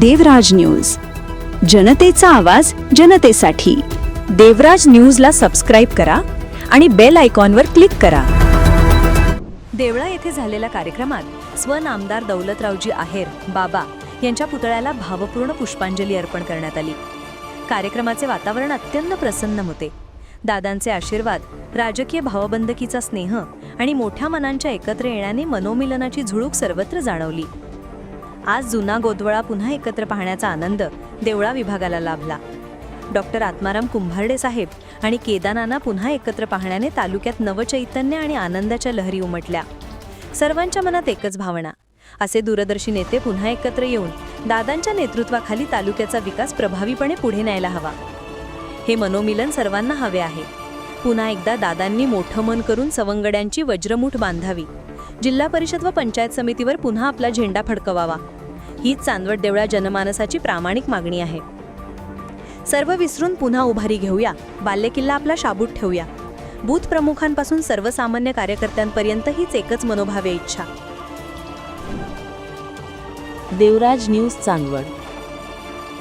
देवराज news. जनतेचा आवाज जनतेसाठी. देवराज न्यूजला सबस्क्राईब करा आणि बेल आयकॉनवर क्लिक करा. देवळा येथे झालेल्या कार्यक्रमात स्वनामदार दौलतरावजी आहेर बाबा यांच्या पुतळ्याला भावपूर्ण पुष्पांजली अर्पण करण्यात आली. कार्यक्रमाचे वातावरण अत्यंत प्रसन्न होते. दादांचे आशीर्वाद राजकीय भावबंदकीचा स्नेह आणि मोठ्या मनांच्या एकत्र येण्याने मनोमिलनाची झुळूक सर्वत्र जाणवली. आज जुना गोदवळा पुन्हा एकत्र पाहण्याचा आनंद देवळा विभागाला लाभला. डॉक्टर आत्माराम कुंभारडे साहेब आणि केदानांना पुन्हा एकत्र पाहण्याने तालुक्यात नवचैतन्य आणि आनंदाच्या लहरी उमटल्या. सर्वांच्या मनात एकच भावना असे दूरदर्शी नेते पुन्हा एकत्र येऊन दादांच्या नेतृत्वाखाली तालुक्याचा विकास प्रभावीपणे पुढे न्यायला हवा. हे मनोमिलन सर्वांना हवे आहे. पुन्हा एकदा दादांनी मोठं मन करून सवंगड्यांची वज्रमूठ बांधावी. जिल्हा परिषद व पंचायत समितीवर पुन्हा आपला झेंडा फडकवावा. हीच चांदवड देवळा जनमानसाची प्रामाणिक मागणी आहे. सर्व विसरून पुन्हा उभारी घेऊया. बाल्यकिल्ला आपला शाबूत ठेवूया. बूथ प्रमुखांपासून सर्वसामान्य कार्यकर्त्यांपर्यंत हीच एकच मनोभावे इच्छा. देवराज न्यूज चांदवड.